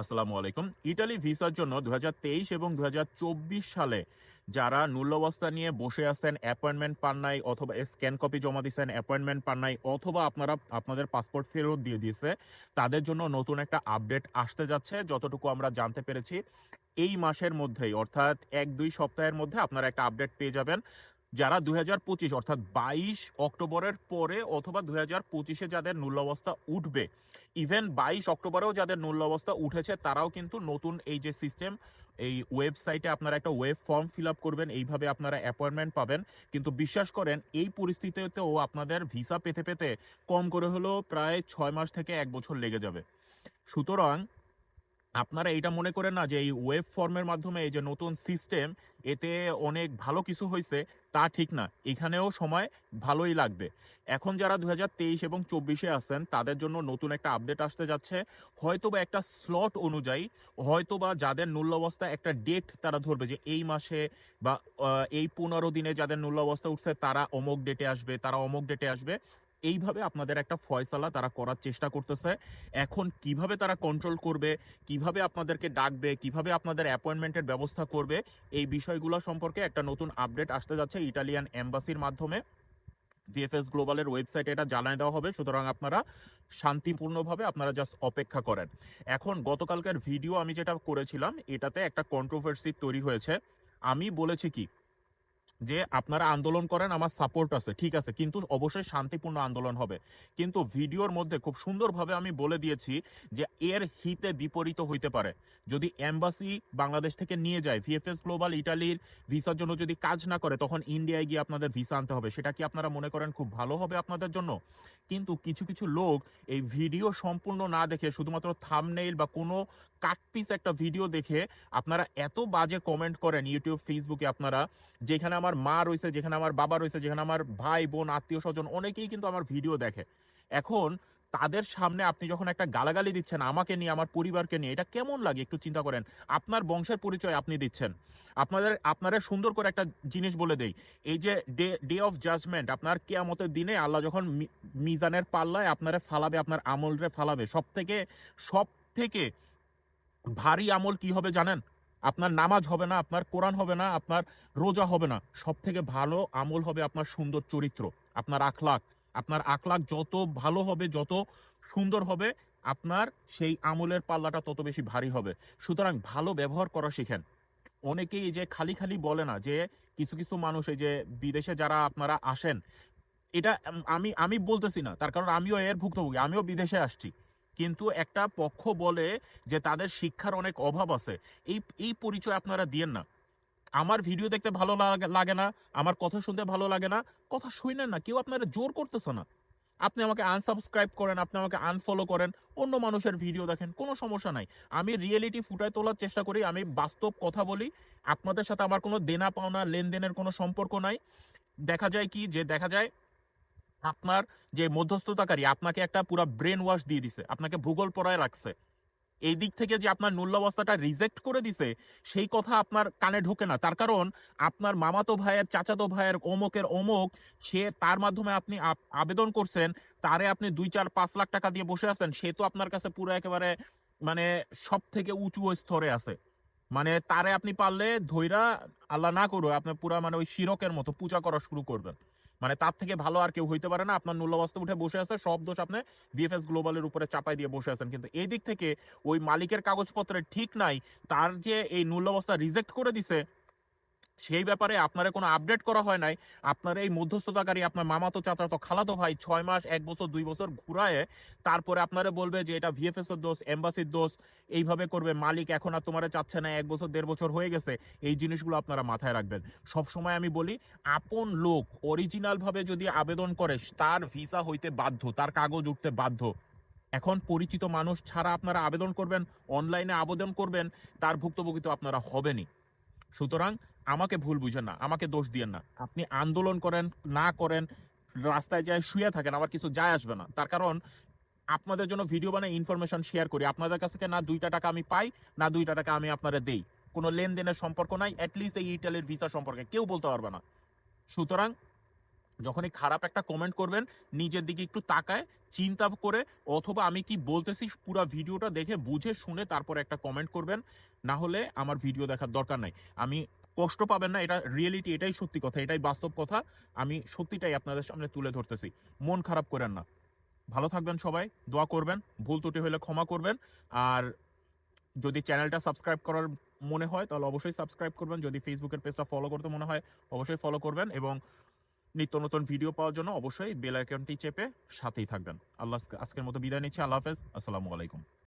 আসসালামু আলাইকুম। ইটালি ভিসার জন্য দু হাজার তেইশ এবং দু হাজার চব্বিশ সালে যারা নূল্যবস্থা নিয়ে বসে আছেন, অ্যাপয়েন্টমেন্ট পান নাই অথবা স্ক্যান কপি জমা দিয়েছেন অ্যাপয়েন্টমেন্ট পান নাই অথবা আপনারা, আপনাদের পাসপোর্ট ফেরত দিয়ে দিয়েছে, তাদের জন্য নতুন একটা আপডেট আসতে যাচ্ছে, যতটুকু আমরা জানতে পেরেছি। এই মাসের মধ্যেই, অর্থাৎ এক দুই সপ্তাহের মধ্যে আপনারা একটা আপডেট পেয়ে যাবেন। যারা দুই হাজার পঁচিশ, অর্থাৎ বাইশ অক্টোবরের পরে অথবা দুই হাজার পঁচিশে যাদের নূল্যবস্থা উঠবে ইভেন বাইশ অক্টোবরেও যাদের নূল্যবস্থা উঠেছে, তারাও কিন্তু নতুন এই যে সিস্টেম এই ওয়েবসাইটে আপনারা একটা ওয়েব ফর্ম ফিল আপ করবেন, এইভাবে আপনারা অ্যাপয়েন্টমেন্ট পাবেন। কিন্তু বিশ্বাস করেন, এই পরিস্থিতিতেও আপনাদের ভিসা পেতে পেতে কম করে হলেও প্রায় ছয় মাস থেকে এক বছর লেগে যাবে। সুতরাং আপনারা এটা মনে করেন না যে এই ওয়েব ফর্মের মাধ্যমে এই যে নতুন সিস্টেম এতে অনেক ভালো কিছু হয়েছে তা ঠিক না। এখানেও সময় ভালোই লাগবে। এখন যারা দু হাজার তেইশ এবং চব্বিশে আছেন, তাদের জন্য নতুন একটা আপডেট আসতে যাচ্ছে। হয়তোবা একটা স্লট অনুযায়ী, হয়তোবা যাদের নূল্যবস্থা একটা ডেট তারা ধরবে যে এই মাসে বা এই পনেরো দিনে যাদের নূল্যবস্থা উঠছে, তারা অমুক ডেটে আসবে, তারা অমুক ডেটে আসবে। এইভাবে আপনাদের একটা ফয়সালা তারা করার চেষ্টা করতেছে। এখন কীভাবে তারা কন্ট্রোল করবে, কীভাবে আপনাদেরকে ডাকবে, কীভাবে আপনাদের অ্যাপয়েন্টমেন্টের ব্যবস্থা করবে, এই বিষয়গুলো সম্পর্কে একটা নতুন আপডেট আসতে যাচ্ছে ইটালিয়ান এম্বাসির মাধ্যমে। ভিএফএস গ্লোবালের ওয়েবসাইটে এটা জানায় দেওয়া হবে। সুতরাং আপনারা শান্তিপূর্ণভাবে আপনারা জাস্ট অপেক্ষা করেন। এখন গতকালকার ভিডিও আমি যেটা করেছিলাম, এটাতে একটা কন্ট্রোভার্সি তৈরি হয়েছে। আমি বলেছি কি যে আপনারা আন্দোলন করেন, আমার সাপোর্ট আছে, ঠিক আছে। কিন্তু অবশ্যই শান্তিপূর্ণ আন্দোলন হবে। কিন্তু ভিডিওর মধ্যে খুব সুন্দরভাবে আমি বলে দিয়েছি যে এর হিতে বিপরীত হইতে পারে। যদি এম্বাসি বাংলাদেশ থেকে নিয়ে যায় ভিএফএস গ্লোবাল ইটালির ভিসার জন্য যদি কাজ না করে, তখন ইন্ডিয়ায় গিয়ে আপনাদের ভিসা আনতে হবে। সেটা কি আপনারা মনে করেন খুব ভালো হবে আপনাদের জন্য? কিন্তু কিছু কিছু লোক এই ভিডিও সম্পূর্ণ না দেখে, শুধুমাত্র থামনেইল বা কোনো কাটপিস একটা ভিডিও দেখে আপনারা এত বাজে কমেন্ট করেন ইউটিউব ফেসবুকে আপনারা, যেখানে আমার মা রয়েছে, যেখানে আমার বাবা রয়েছে, যেখানে আমার ভাই, বোন, আত্মীয় স্বজন অনেকেই কিন্তু আমার ভিডিও দেখে। এখন তাদের সামনে আপনি যখন একটা গালাগালি দিচ্ছেন আমাকে নিয়ে, আমার পরিবারকে নিয়ে, এটা কেমন লাগে একটু চিন্তা করেন? আপনার বংশের পরিচয় আপনি দিচ্ছেন। আপনাদের আপনারা সুন্দর করে একটা জিনিস বলে দেই। এই যে ডে ডে অফ জাজমেন্ট, আপনার কেয়ামতের দিনে আল্লাহ যখন মিজানের পাল্লায় আপনারে ফালাবে, আপনার আমলরে ফালাবে সব থেকে সব থেকে ভারী আমল কি হবে জানেন? আপনার নামাজ হবে না, আপনার কোরআন হবে না, আপনার রোজা হবে না। সব থেকে ভালো আমল হবে আপনার সুন্দর চরিত্র, আপনার আখলাক আপনার আখলাক যত ভালো হবে, যত সুন্দর হবে, আপনার সেই আমলের পাল্লাটা তত বেশি ভারী হবে। সুতরাং ভালো ব্যবহার করা শিখেন। অনেকেই যে খালি খালি বলে না যে কিছু কিছু মানুষ এই যে বিদেশে যারা আপনারা আসেন, এটা আমি আমি বলতেছি না, তার কারণ আমিও এর ভুক্তভোগী, আমিও বিদেশে আসছি। কিন্তু একটা পক্ষ বলে যে তাদের শিক্ষার অনেক অভাব আছে। এই এই পরিচয় আপনারা দিয়েন না। আমার ভিডিও দেখতে ভালো লাগে না, আমার কথা শুনতে ভালো লাগে না, কথা শুনেন না, কেউ আপনারা জোর করতেছে না। আপনি আমাকে আনসাবস্ক্রাইব করেন, আপনি আমাকে আনফলো করেন, অন্য মানুষের ভিডিও দেখেন, কোনো সমস্যা নাই। আমি রিয়েলিটি ফুটায় তোলার চেষ্টা করি, আমি বাস্তব কথা বলি, আপনাদের সাথে আমার কোনো দেনা পাওনা লেনদেনের কোনো সম্পর্ক নাই। দেখা যায় কি যে, দেখা যায় আপনার যে মধ্যস্থতাকারী, আপনাকে একটা পুরো ব্রেন ওয়াশ দিয়ে দিছে, আপনাকে ভূগোল পড়ায় রাখছে। এই দিক থেকে যে আপনার নূল্যবস্থাটা রিজেক্ট করে দিছে, সেই কথা আপনার কানে ঢোকে না। তার কারণ, আপনার মামাতো ভাইয়ের, চাচাতো ভাইয়ের, অমুকের অমুক, সে তার মাধ্যমে আপনি আবেদন করছেন, তারে আপনি দুই, চার, পাঁচ লাখ টাকা দিয়ে বসে আছেন, সে তো আপনার কাছে পুরো একেবারে মানে সব থেকে উঁচু স্তরে আছে। মানে তারে আপনি পারলে ধৈরা আল্লাহ না করো আপনি পুরা মানে ওই শিরকের মতো পূজা করা শুরু করবেন। মানে তার থেকে ভালো আর কেউ হইতে পারে না। আপনার নূল্যবাস্তব উঠে বসে আছে, সব দোষ আপনি বিএফএস গ্লোবালের উপরে চাপাই দিয়ে বসে আছেন। কিন্তু এই দিক থেকে ওই মালিকের কাগজপত্রে ঠিক নাই, তার যে এই নূল্যবস্থা রিজেক্ট করে দিছে সেই ব্যাপারে আপনারা কোনো আপডেট করা হয় নাই। আপনার এই মধ্যস্থতাকারী আপনার মামাতো চাচাতো খালাতো ভাই ছয় মাস, এক বছর, দুই বছর ঘুরায় তারপরে আপনারা বলবে যে এটা ভিএফএস এর দোষ এম্বাসির দোষ, এইভাবে করবে। মালিক এখন আর তোমার চাচ্ছে না, এক বছর, দেড় বছর হয়ে গেছে। এই জিনিসগুলো আপনারা মাথায় রাখবেন। সব সময় আমি বলি, আপন লোক অরিজিনাল ভাবে যদি আবেদন করে, তার ভিসা হইতে বাধ্য, তার কাগজ উঠতে বাধ্য। এখন পরিচিত মানুষ ছাড়া আপনারা আবেদন করবেন অনলাইনে আবেদন করবেন, তার ভুক্তভোগী তো আপনারা হবেনই। সুতরাং আমাকে ভুল বুঝেন না, আমাকে দোষ দিয়েন না। আপনি আন্দোলন করেন, না করেন, রাস্তায় যায়, শুয়ে থাকেন আমার কিছু যায় আসবে না। তার কারণ, আপনাদের জন্য ভিডিও বানায় ইনফরমেশন শেয়ার করি। আপনাদের কাছ থেকে না দুইটা টাকা আমি পাই, না দুইটা টাকা আমি আপনারা দেই। কোনো লেনদেনের সম্পর্ক নাই অ্যাটলিস্ট এই ইটালির ভিসা সম্পর্কে। কেউ বলতে পারবে না। সুতরাং, যখনই খারাপ একটা কমেন্ট করবেন, নিজের দিকে একটু তাকায়, চিন্তা করে, অথবা আমি কি বলতেছি পুরো ভিডিওটা দেখে, বুঝে, শুনে তারপর একটা কমেন্ট করবেন। না হলে আমার ভিডিও দেখার দরকার নাই। আমি কষ্ট পাবেন না, এটা রিয়েলিটি এটাই সত্যি কথা, এটাই বাস্তব কথা। আমি সত্যিটাই আপনাদের সামনে তুলে ধরতেছি। মন খারাপ করেন না। ভালো থাকবেন সবাই, দোয়া করবেন, ভুল ত্রুটি হলে ক্ষমা করবেন। আর যদি চ্যানেলটা সাবস্ক্রাইব করার মনে হয়, তাহলে অবশ্যই সাবস্ক্রাইব করবেন। যদি ফেসবুকের পেজটা ফলো করতে মনে হয়, অবশ্যই ফলো করবেন এবং নিত্য নতুন ভিডিও পাওয়ার জন্য অবশ্যই বেল আইকনটি চেপে সাথেই থাকবেন। আল্লাহ আজকের মতো বিদায় নিচ্ছি। আল্লাহ হাফেজ। আসসালামু আলাইকুম।